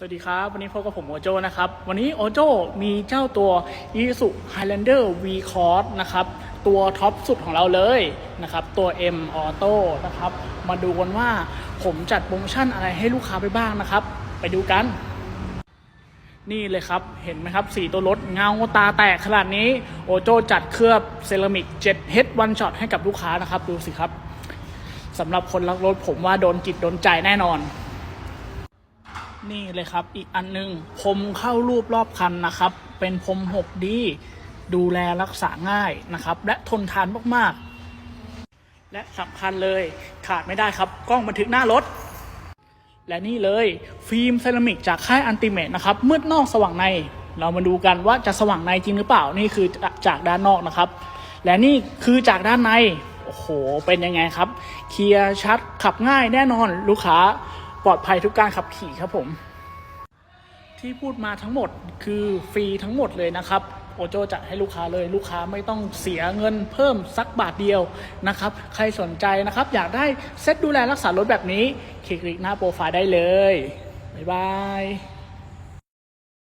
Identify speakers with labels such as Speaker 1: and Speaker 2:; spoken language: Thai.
Speaker 1: สวัสดีครับ วันนี้พบกับผมโอโจนะครับ วันนี้โอโจมีเจ้าตัว i s u Highlander V Cross นะครับ ตัวท็อปสุดของเราเลยนะครับ ตัว M Auto นะครับ มาดูกันว่าผมจัดโปรโมชั่นอะไรให้ลูกค้าไปบ้างนะครับ ไปดูกัน นี่เลยครับ เห็นไหมครับ สีตัวรถเงาตาแตกขนาดนี้โอโจจัดเคลือบเซรามิก7 Head One Shot ให้กับลูกค้านะครับ ดูสิครับสำหรับคนรักรถผมว่าโดนจิตโดนใจแน่นอน นี่เลยครับ อีกอันหนึงพรมเข้ารูปรอบคันนะครับ เป็นพรม 6D ดูแลรักษาง่ายนะครับ และทนทานมากๆ และสำคัญเลยขาดไม่ได้ครับกล้องบันทึกหน้ารถ และนี่เลยฟิล์มเซรามิกจากค่ายอันติเมตนะครับมืดนอกสว่างใน เรามาดูกันว่าจะสว่างในจริงหรือเปล่านี่คือจากด้านนอกนะครับ และนี่คือจากด้านในโอ้โหเป็นยังไงครับ เคลียร์ชัดขับง่ายแน่นอนลูกค้า ปลอดภัยทุกการขับขี่ครับผม ที่พูดมาทั้งหมดคือฟรีทั้งหมดเลยนะครับโอโจจัดให้ลูกค้าเลยลูกค้าไม่ต้องเสียเงินเพิ่มสักบาทเดียวนะครับ ใครสนใจนะครับ อยากได้เซตดูแลรักษารถแบบนี้ คลิกลิงก์หน้าโปรไฟล์ได้เลย บ๊ายบาย